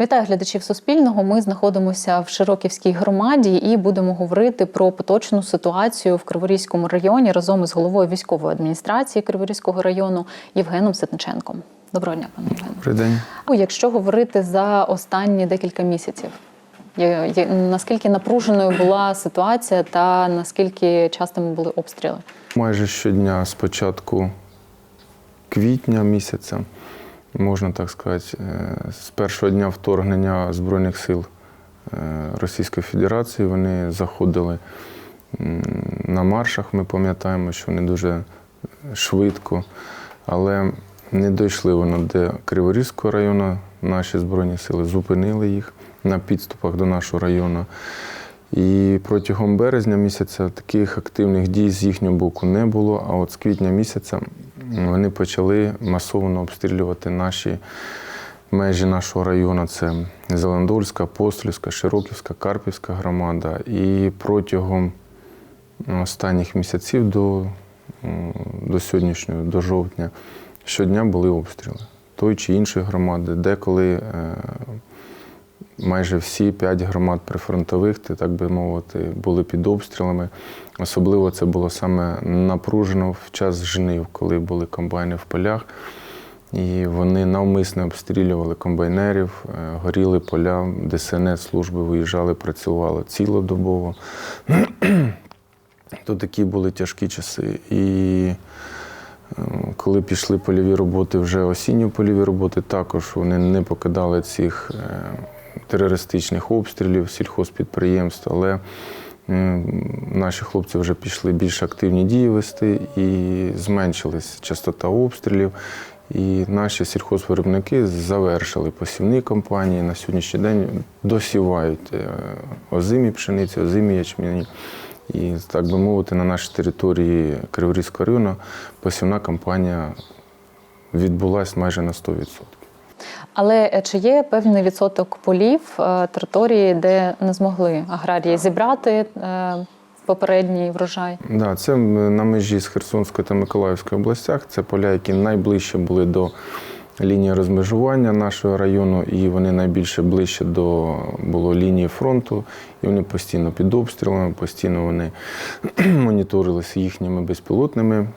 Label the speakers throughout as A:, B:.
A: Вітаю глядачів Суспільного. Ми знаходимося в Широківській громаді і будемо говорити про поточну ситуацію в Криворізькому районі разом із головою військової адміністрації Криворізького району Євгеном Ситниченком. Доброго дня, пане Євгене.
B: Добрий день.
A: Якщо говорити за останні декілька місяців, наскільки напруженою була ситуація та наскільки частими були обстріли?
B: Майже щодня з початку квітня місяця, можна так сказати, е, з першого дня вторгнення Збройних сил е, Російської Федерації вони заходили на маршах. Ми пам'ятаємо, що вони дуже швидко, але не дійшли вони до Криворізького району. Наші Збройні сили зупинили їх на підступах до нашого району. І протягом березня місяця таких активних дій з їхнього боку не було. А от з квітня місяця вони почали масово обстрілювати наші межі нашого району. Це Зеландольська, Апостольська, Широківська, Карпівська громада. І протягом останніх місяців до, до сьогоднішнього, до жовтня, щодня були обстріли той чи іншої громади, деколи е, майже всі п'ять громад прифронтових, так би мовити, були під обстрілами. Особливо це було саме напружено в час жнив, коли були комбайни в полях. І вони навмисно обстрілювали комбайнерів, е, горіли поля, ДСНС служби виїжджали, працювали цілодобово. То такі були тяжкі часи. І е, коли пішли польові роботи, вже осінні польові роботи, також вони не покидали цих е, терористичних обстрілів сільхозпідприємств, але наші хлопці вже пішли більш активні дії вести і зменшилась частота обстрілів. І наші сільхозвиробники завершили посівні кампанії. На сьогоднішній день досівають е, озимі пшениці, озимі ячмені. І, так би мовити, на нашій території Криворізького району посівна кампанія відбулася майже на 100%.
A: Але е, чи є певний відсоток полів е, території, де не змогли аграрії зібрати е, попередній врожай?
B: Да, це на межі з Херсонської та Миколаївської областях. Це поля, які найближче були до лінії розмежування нашого району, і вони найбільше ближче до було лінії фронту. І вони постійно під обстрілами, постійно вони моніторилися їхніми безпілотними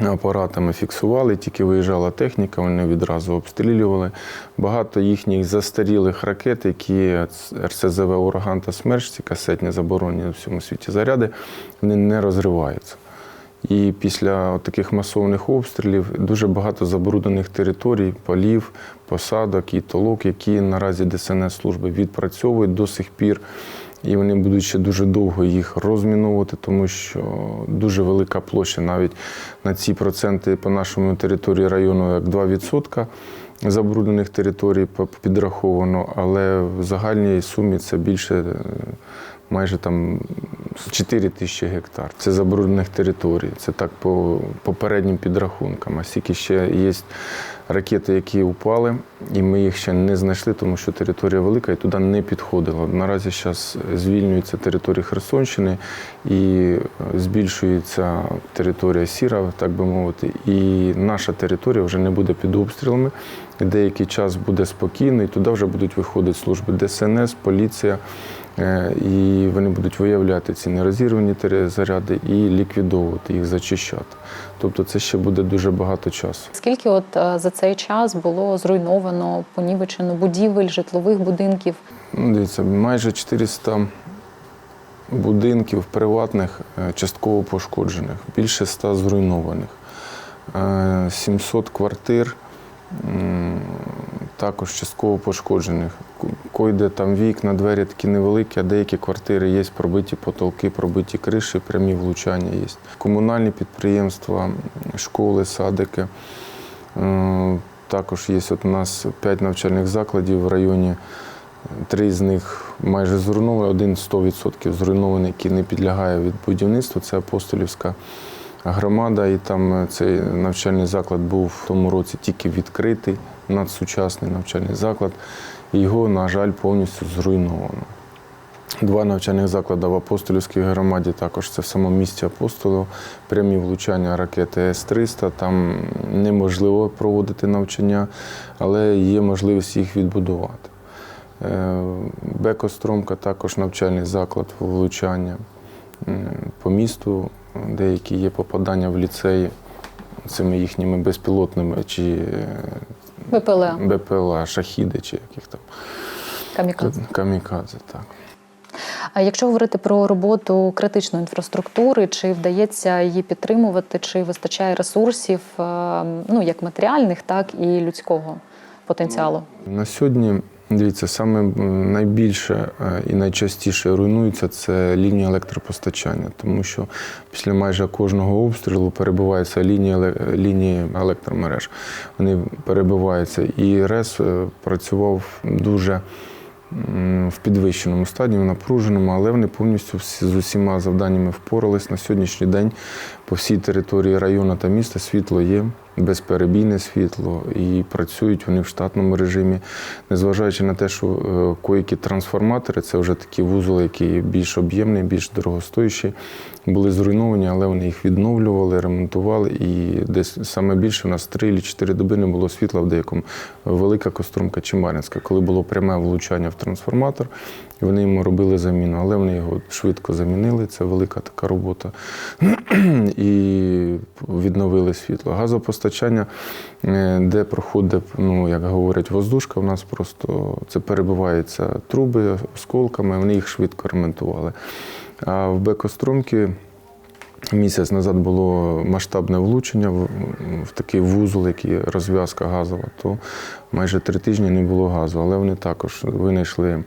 B: апаратами, фіксували. Тільки виїжджала техніка, вони відразу обстрілювали. Багато їхніх застарілих ракет, які РСЗВ «Ураган» та «Смерч», ці касетні заборонені у всьому світі заряди, вони не розриваються. І після таких масовних обстрілів дуже багато забруднених територій, полів, посадок і толок, які наразі ДСНС служби відпрацьовують до сих пір. І вони будуть ще дуже довго їх розміновувати, тому що дуже велика площа навіть на ці проценти по нашому території району як 2% забруднених територій підраховано, але в загальній сумі це більше майже там 4 тисячі гектар. Це забруднених територій. Це так по попереднім підрахункам. А стільки ще є ракети, які упали, і ми їх ще не знайшли, тому що територія велика і туди не підходило. Наразі зараз звільнюється територія Херсонщини і е, збільшується територія Сіра, так би мовити, і наша територія вже не буде під обстрілами. Деякий час буде спокійно, і туди вже будуть виходити служби ДСНС, поліція. Е, І вони будуть виявляти ці нерозірвані заряди і ліквідовувати їх, зачищати. Тобто це ще буде дуже багато часу.
A: Скільки от е, за цей час було зруйновано, понівечено будівель, житлових будинків?
B: Ну, дивіться, майже 400 будинків приватних е, частково пошкоджених, більше 100 зруйнованих, Е, 700 квартир також частково пошкоджених. Койде там вікна, двері такі невеликі, а деякі квартири є пробиті потолки, пробиті криші, прямі влучання є. Комунальні підприємства, школи, садики. Е, Також є от у нас 5 навчальних закладів в районі. Три з них майже зруйновані, один 100% зруйнований, який не підлягає від будівництва. Це апостолівська громада, і там цей навчальний заклад був в тому році тільки відкритий, надсучасний навчальний заклад. І його, на жаль, повністю зруйновано. Два навчальних заклади в Апостолівській громаді, також це в самому місті Апостолів, прямі влучання ракети С-300. Там неможливо проводити навчання, але є можливість їх відбудувати. Е, Бекостромка також навчальний заклад влучання. По місту деякі є попадання в ліцеї цими їхніми безпілотними чи е,
A: БПЛА,
B: БПЛА, шахіди чи яких там
A: камікадзе.
B: камікадзе. Так.
A: А якщо говорити про роботу критичної інфраструктури, чи вдається її підтримувати, чи вистачає ресурсів, е, ну як матеріальних, так і людського потенціалу?
B: На сьогодні, дивіться, саме найбільше е, і найчастіше руйнується це лінія електропостачання, тому що після майже кожного обстрілу перебуваються лінії, лінії електромереж. Вони перебиваються. І РЕС е, працював дуже в підвищеному стадії, в напруженому, але вони повністю з усіма завданнями впорались. На сьогоднішній день по всій території району та міста світло є, безперебійне світло, і працюють вони в штатному режимі. Незважаючи на те, що коїкі трансформатори це вже такі вузоли, які більш об'ємні, більш дорогостоящі, були зруйновані, але вони їх відновлювали, ремонтували. І десь саме більше у нас 3 чи 4 доби не було світла в деякому велика костромка чи Мар'їнська, коли було пряме влучання в трансформатор, вони йому робили заміну, але вони його швидко замінили. Це велика така робота. і відновили світло. Газопостачання, е, де проходить, ну як говорять, воздушка, у нас просто це перебиваються труби осколками, вони їх швидко ремонтували. А в Бекостромки місяць назад було масштабне влучення в, такий вузол, який розв'язка газова, то майже три тижні не було газу, але вони також винайшли.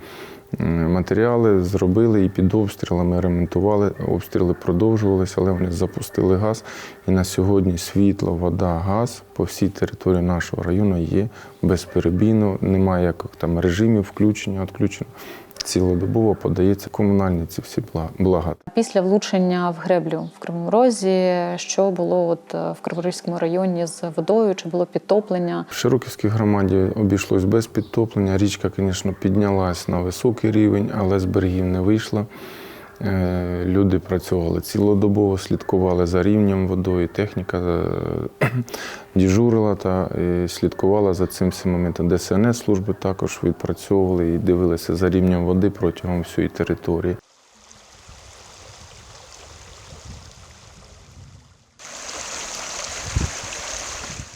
B: Матеріали зробили і під обстрілами ремонтували. Обстріли продовжувалися, але вони запустили газ. І на сьогодні світло, вода, газ по всій території нашого району є безперебійно. Немає яких там режимів включення, відключення. Цілодобово подається комунальні ці всі бла- блага.
A: Після влучення в греблю в Кривому Розі, що було от е, в Криворізькому районі з водою, чи було підтоплення?
B: В Широківській громаді обійшлось без підтоплення. Річка, звісно, піднялась на високий рівень, але з берегів не вийшла. Е, Люди працювали цілодобово, слідкували за рівнем водою. Техніка е, дежурила та е, слідкувала за цим всім моментом. ДСНС служби також відпрацьовували і дивилися за рівнем води протягом всієї території.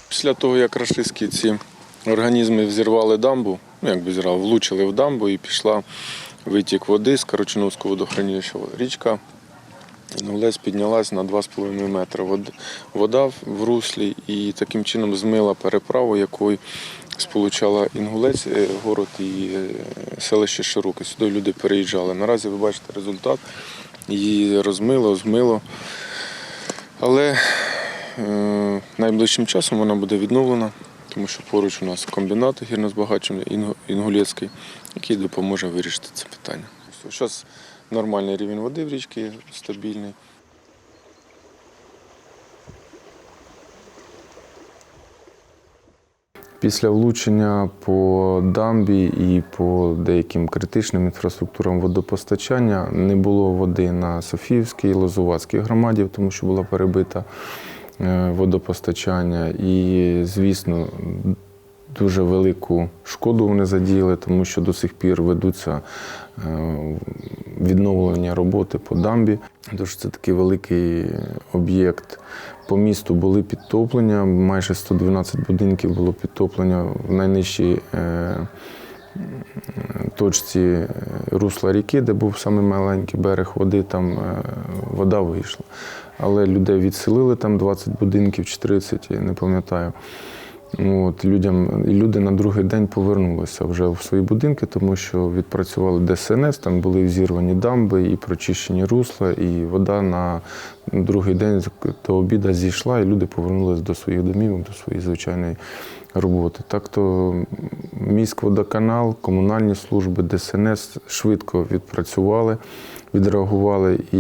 C: Після того, як рашистські ці організми взірвали дамбу, ну як би зірвали, влучили в дамбу і пішла витік води з Карочиновського водохранилища. Річка Інгулець піднялась на 2,5 метри. Вода в руслі і таким чином змила переправу, якою сполучала Інгулець, е, город і е, селище Широке. Сюди люди переїжджали. Наразі ви бачите результат. Її розмило, змило. Але Е, Найближчим часом вона буде відновлена, тому що поруч у нас комбінат гірнозбагачення Інго- Інгулецький, який допоможе вирішити це питання. Зараз нормальний рівень води в річці стабільний.
B: Після влучення по дамбі і по деяким критичним інфраструктурам водопостачання не було води на Софіївській, Лозуватській громаді, тому що було перебито е, водопостачання. І, звісно, дуже велику шкоду вони задіяли, тому що до сих пір ведуться е, відновлення роботи по дамбі. Тож це такий великий об'єкт. По місту були підтоплення, майже 112 будинків було підтоплення в найнижчій е, точці е, русла ріки, де був саме маленький берег води, там вода вийшла. Але людей відселили там 20 будинків чи 30, я не пам'ятаю. От, людям, люди на другий день повернулися вже в свої будинки, тому що відпрацювали ДСНС, там були взірвані дамби і прочищені русла, і вода на другий день до обіда зійшла, і люди повернулися до своїх домівок, до своєї звичайної роботи. Так то міськводоканал, комунальні служби, ДСНС швидко відпрацювали, відреагували і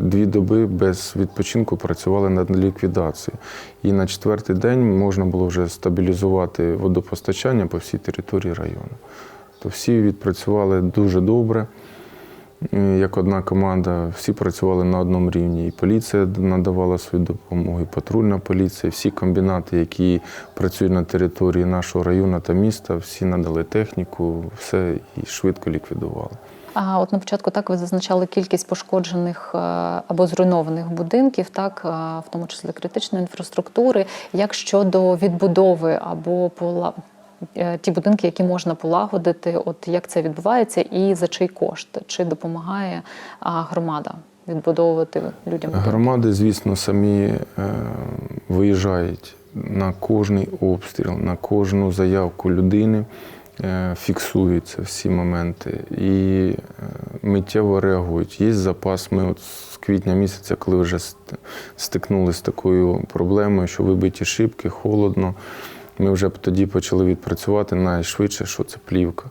B: дві доби без відпочинку працювали над ліквідацією. І на четвертий день можна було вже стабілізувати водопостачання по всій території району. То всі відпрацювали дуже добре. Як одна команда, всі працювали на одному рівні. І поліція надавала свою допомогу, і патрульна поліція, всі комбінати, які працюють на території нашого району та міста, всі надали техніку, все і швидко ліквідували.
A: А от на початку так ви зазначали кількість пошкоджених е, або зруйнованих будинків, так е, в тому числі критичної інфраструктури. Як щодо відбудови або ті будинки, які можна полагодити, от як це відбувається, і за чий кошт? Чи допомагає громада відбудовувати людям?
B: Громади, звісно, самі е, виїжджають на кожний обстріл, на кожну заявку людини, е, фіксуються всі моменти і е, миттєво реагують. Є запас. Ми от з квітня місяця, коли вже стикнулися з такою проблемою, що вибиті шибки, холодно. Ми вже тоді почали відпрацювати найшвидше, що це плівка.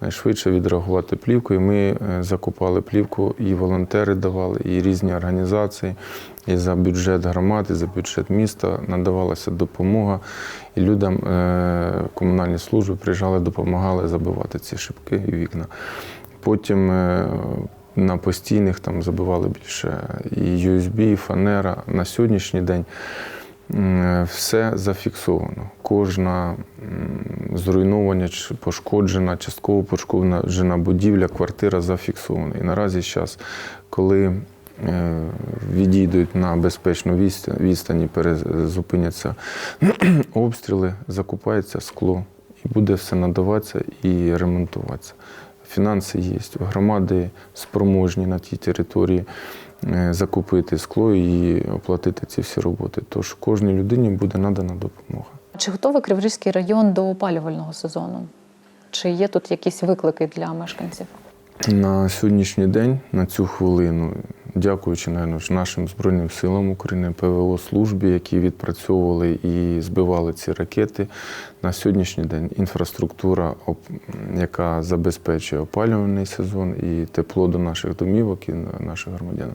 B: Найшвидше відреагувати плівкою. Ми е, закупали плівку, і волонтери давали, і різні організації. І за бюджет громад, і за бюджет міста надавалася допомога. І людям е, комунальні служби приїжджали, допомагали забивати ці шибки і вікна. Потім е, на постійних там забивали більше і USB, і фанера. На сьогоднішній день все зафіксовано. Кожна зруйнована пошкоджена, частково пошкоджена будівля, квартира зафіксована. І наразі зараз, коли е, відійдуть на безпечну відстані, перезупиняться обстріли, закупається скло і буде все надаватися і ремонтуватися. Фінанси є. Громади спроможні на тій території е, закупити скло і оплатити ці всі роботи. Тож кожній людині буде надана допомога.
A: Чи готовий Криворізький район до опалювального сезону? Чи є тут якісь виклики для мешканців?
B: На сьогоднішній день, на цю хвилину, дякуючи ж нашим Збройним силам України, ПВО службі, які відпрацьовували і збивали ці ракети. На сьогоднішній день інфраструктура, яка забезпечує опалювальний сезон і тепло до наших домівок і наших громадян,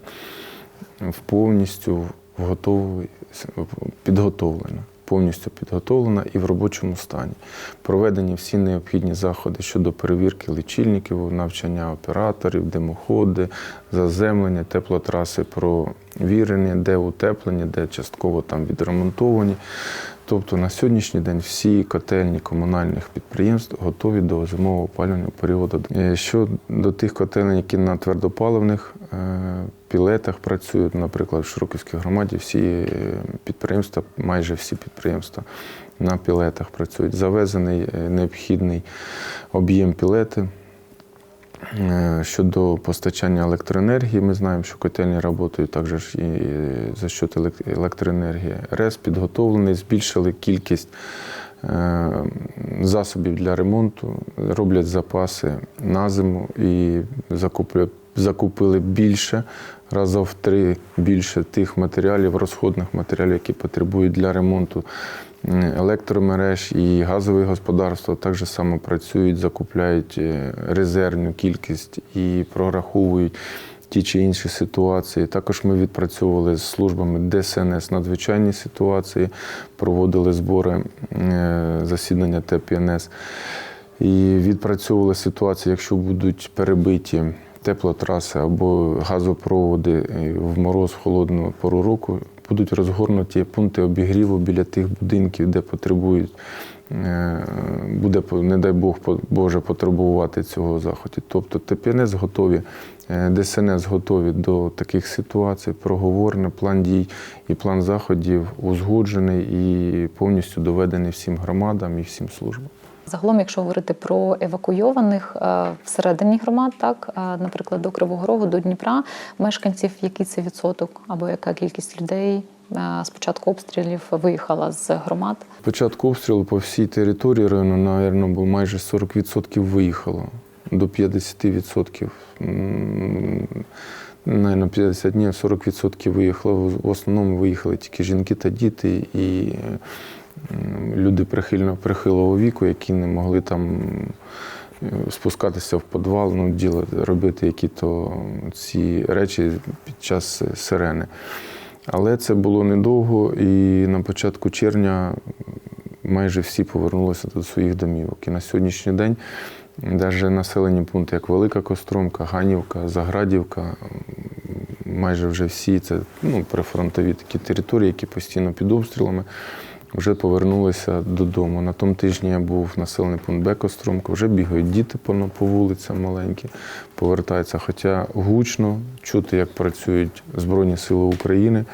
B: повністю готовий, підготовлена. Повністю підготовлена і в робочому стані. Проведені всі необхідні заходи щодо перевірки лічильників, навчання операторів, димоходи, заземлення, теплотраси провірені, де утеплені, де частково там відремонтовані. Тобто на сьогоднішній день всі котельні комунальних підприємств готові до зимового опалювального періоду. Е, Щодо тих котелень, які на твердопаливних е, пілетах працюють, наприклад, в Широківській громаді, всі е, підприємства, майже всі підприємства на пілетах працюють. Завезений необхідний об'єм пілети. Е, Щодо постачання електроенергії, ми знаємо, що котельні працюють також і за счет електроенергії. РЕС підготовлений, збільшили кількість е, засобів для ремонту, роблять запаси на зиму і закупили більше, разів в три більше тих матеріалів, розходних матеріалів, які потребують для ремонту електромереж і газові господарства так же само працюють, закупляють е, резервну кількість і прораховують ті чи інші ситуації. Також ми відпрацьовували з службами ДСНС надзвичайні ситуації, проводили збори е, засідання ТПНС і відпрацьовували ситуації, якщо будуть перебиті теплотраси або газопроводи е, в мороз, в холодну пору року, будуть розгорнуті пункти обігріву біля тих будинків, де потребують. е, Буде, не дай Бог, Боже, потребувати цього заходу. Тобто ТПНС готові, е, ДСНС готові до таких ситуацій, проговорений план дій і план заходів узгоджений і повністю доведений всім громадам і всім службам.
A: Загалом, якщо говорити про евакуйованих е, всередині громад, так, е, наприклад, до Кривого Рогу, до Дніпра, мешканців, який це відсоток або яка кількість людей е, з початку обстрілів виїхала з громад?
B: Початку обстрілу по всій території району, бо майже 40% виїхало до 50%. М, Наверно, 50 днів 40% виїхало. В основному виїхали тільки жінки та діти і люди прихильно, прихилого віку, які не могли там спускатися в підвал, ну, діло, робити які-то ці речі під час сирени. Але це було недовго, і на початку червня майже всі повернулися до своїх домівок. І на сьогоднішній день Навіть населені пункти, як Велика Костромка, Ганівка, Заградівка, майже вже всі це ну, прифронтові такі території, які постійно під обстрілами, вже повернулися додому. На тому тижні я був населений пункт Бекостромка, вже бігають діти по, по вулицям маленькі, повертаються. Хоча гучно чути, як працюють Збройні Сили України.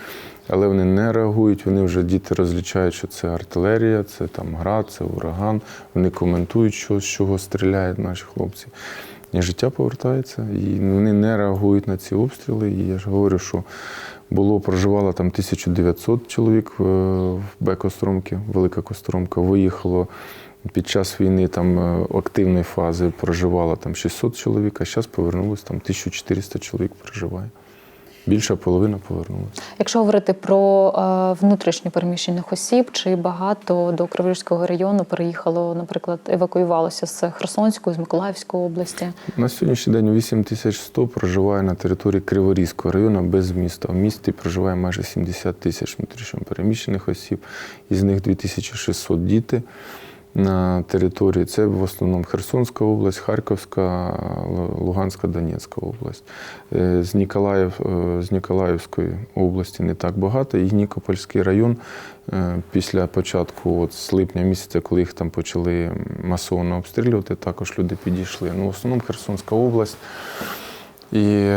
B: Але вони не реагують, вони вже діти розлічають, що це артилерія, це там град, це ураган. Вони коментують, що, з чого стріляють наші хлопці. І життя повертається, і вони не реагують на ці обстріли. І я ж говорю, що було, проживало там 1900 чоловік в Бекостромки, Велика Костромка. Виїхало під час війни там е, активної фази проживало там 600 чоловік, а зараз повернулось там 1400 чоловік проживає. Більша половина повернулася.
A: Якщо говорити про е, внутрішньо переміщених осіб, чи багато до Криворізького району переїхало, наприклад, евакуювалося з Херсонської, з Миколаївської області?
B: На сьогоднішній день 8100 проживає на території Криворізького району без міста. В місті проживає майже 70 тисяч внутрішньо переміщених осіб, із них 2600 діти. На території це в основному Херсонська область, Харківська, Луганська, Донецька область. Е, З, Ніколаїв, е, з Ніколаївської області не так багато. І Нікопольський район е, після початку, от з липня місяця, коли їх там почали масово обстрілювати, також люди підійшли. Ну, в основному Херсонська область. І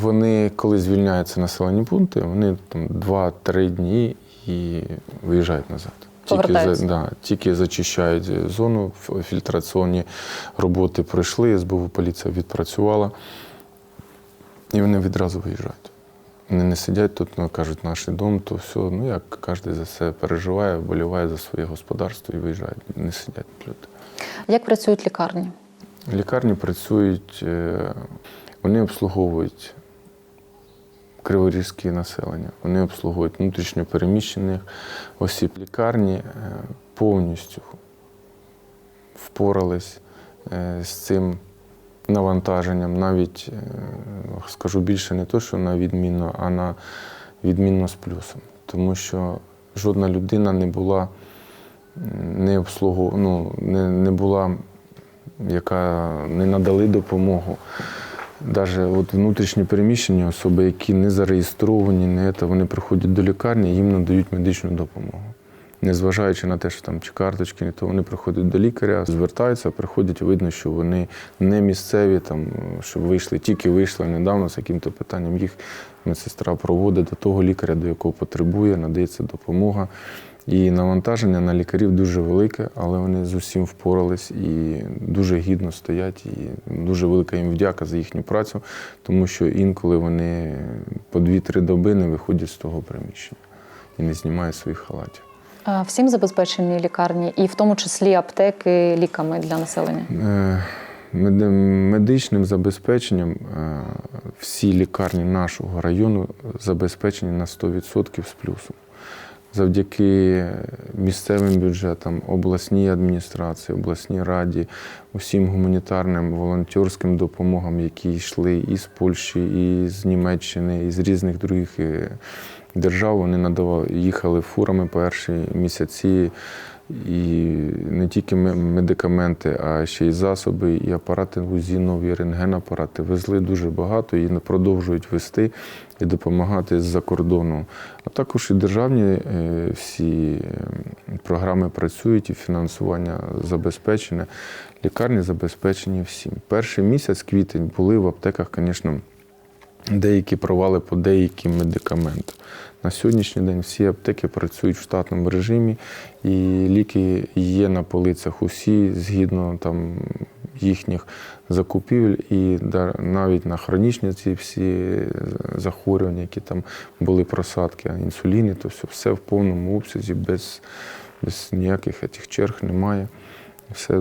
B: вони, коли звільняються населені пункти, вони там 2-3 дні і виїжджають назад. Тільки, за, да, тільки зачищають зону, фільтраційні роботи пройшли, СБУ поліція відпрацювала, і вони відразу виїжджають. Вони не сидять тут, ну, кажуть, наш дом, то все, ну як кожен за себе переживає, вболіває за своє господарство і виїжджають. Не сидять люди.
A: Як працюють лікарні?
B: Лікарні працюють, е, вони обслуговують криворізьке населення, вони обслуговують внутрішньо переміщених осіб. Лікарні е, повністю впорались е, з цим навантаженням, навіть е, скажу більше, не то, що на відмінно, а на відмінно з плюсом. Тому що жодна людина не була не обслугу, ну, не, не була яка не надали допомогу. Навіть от внутрішні переміщені особи, які не зареєстровані, не це, вони приходять до лікарні, їм надають медичну допомогу. Незважаючи на те, що там чи карточки, то вони приходять до лікаря, звертаються, приходять, видно, що вони не місцеві, там, щоб вийшли, тільки вийшли недавно з яким-то питанням. Їх медсестра проводить до того лікаря, до якого потребує, надається допомога. І навантаження на лікарів дуже велике, але вони з усім впорались і дуже гідно стоять. І дуже велика їм вдяка за їхню працю, тому що інколи вони по 2-3 доби не виходять з того приміщення і не знімають своїх халатів.
A: Е, Всім забезпечені лікарні, і в тому числі аптеки ліками для населення.
B: Е, Медичним забезпеченням е, всі лікарні нашого району забезпечені на 100% з плюсом. Завдяки місцевим бюджетам, обласній адміністрації, обласній раді, усім гуманітарним волонтерським допомогам, які йшли і з Польщі, і з Німеччини, і з різних других е, держав. Вони надавали, їхали фурами перші місяці. І не тільки медикаменти, а ще й засоби, і апарати УЗІ, нові рентгенапарати. Везли дуже багато і продовжують вести і допомагати з-за кордону. А також і державні е, всі е, програми працюють, і фінансування забезпечене. Лікарні забезпечені всім. Перший місяць, квітень, були в аптеках, звісно, деякі провали по деяким медикаментам. На сьогоднішній день всі аптеки працюють в штатному режимі, і ліки є на полицях усі згідно там їхніх закупівель, і навіть на хронічні ці всі захворювання, які там були просадки, інсуліни, то все, все в повному обсязі, без, без ніяких цих черг немає. Все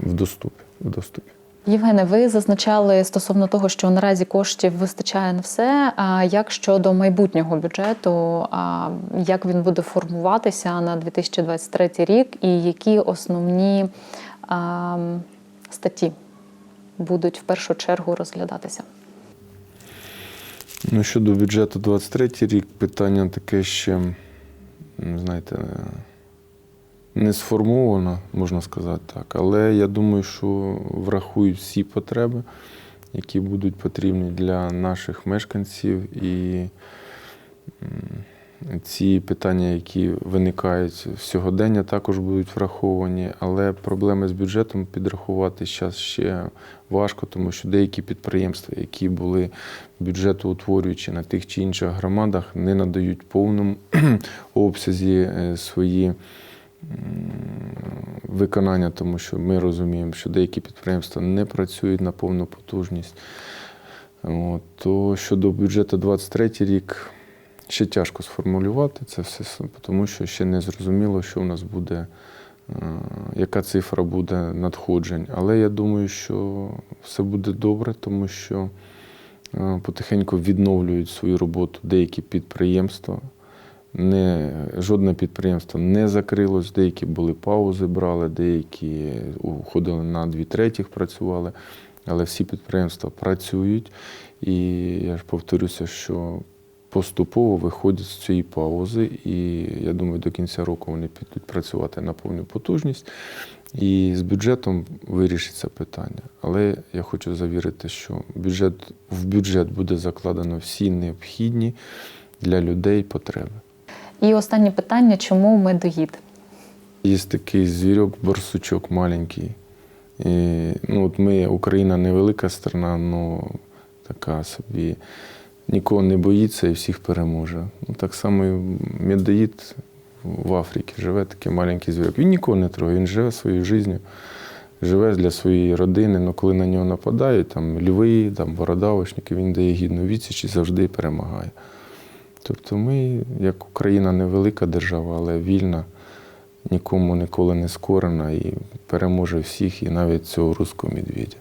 B: в доступі. В доступі.
A: Євгене, ви зазначали стосовно того, що наразі коштів вистачає на все. А як щодо майбутнього бюджету, а як він буде формуватися на 2023 рік, і які основні а, статті будуть в першу чергу розглядатися?
B: Ну, щодо бюджету 23 рік, питання таке ще, знаєте, не сформована, можна сказати так. Але я думаю, що врахують всі потреби, які будуть потрібні для наших мешканців. І ці питання, які виникають сьогодення, також будуть враховані. Але проблеми з бюджетом підрахувати зараз ще важко, тому що деякі підприємства, які були бюджетоутворюючі на тих чи інших громадах, не надають повному обсязі е, свої виконання, тому що ми розуміємо, що деякі підприємства не працюють на повну потужність. От, то щодо бюджету 23 рік ще тяжко сформулювати це все, тому що ще не зрозуміло, що в нас буде, е, яка цифра буде надходжень. Але я думаю, що все буде добре, тому що е, потихеньку відновлюють свою роботу деякі підприємства. Не, жодне підприємство не закрилось, деякі були паузи, брали, деякі уходили на дві третіх, працювали. Але всі підприємства працюють. І я ж повторюся, що поступово виходять з цієї паузи, і я думаю, до кінця року вони підуть працювати на повну потужність. І з бюджетом вирішиться питання. Але я хочу завірити, що бюджет, в бюджет буде закладено всі необхідні для людей потреби.
A: І останнє питання: чому медоїд?
B: Є такий звірок, борсучок маленький. І, ну, от ми, Україна невелика страна, але така собі нікого не боїться і всіх переможе. Ну, так само і медоїд в Африці живе такий маленький звірок. Він нікого не трогає, він живе своєю життю, живе для своєї родини. але коли на нього нападають, там льви, там бородавочники, він дає гідну відсіч і завжди перемагає. Тобто ми, як Україна, невелика держава, але вільна, нікому ніколи не скорена і переможе всіх, і навіть цього руського медведя.